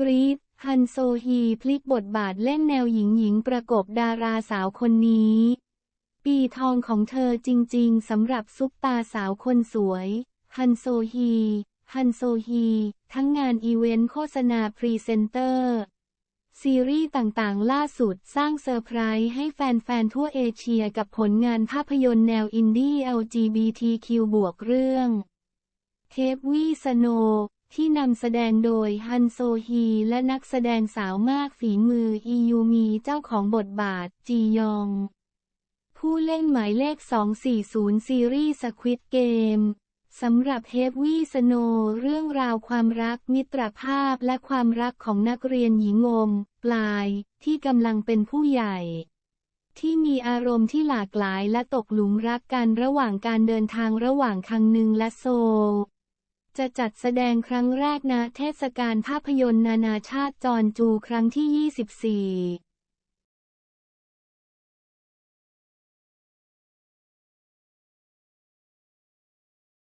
กรีดฮันโซฮีพลิกบทบาทเล่นแนวหญิงหญิงประกบดาราสาวคนนี้ ปีทองของเธอจริงๆสำหรับซุปตาสาวคนสวย ฮันโซฮี ฮันโซฮี ทั้งงานอีเวนต์โฆษณาพรีเซนเตอร์ ซีรีส์ต่างๆ ล่าสุดสร้างเซอร์ไพรส์ให้แฟนๆ ทั่วเอเชียกับผลงานภาพยนตร์แนวอินดี้ LGBTQ บวกเรื่องเทปวีสโน ที่นำแสดงโดยฮันโซฮี และนักแสดงสาวมากฝีมืออียูมีเจ้าของบทบาท จียอง ผู้เล่นหมายเลข 240 ซีรีส์สควิดเกมสำหรับเฮฟวี่สโนเรื่องราวความรักมิตรภาพและความรักของนักเรียนหญิงงม ปลายที่กำลังเป็นผู้ใหญ่ ที่มีอารมณ์ที่หลากหลายและตกหลุมรักกันระหว่างการเดินทางระหว่างคังนึงและโซ จะจัดแสดงครั้งแรกณเทศกาลภาพยนตร์นานาชาติจอนจูครั้งที่ 24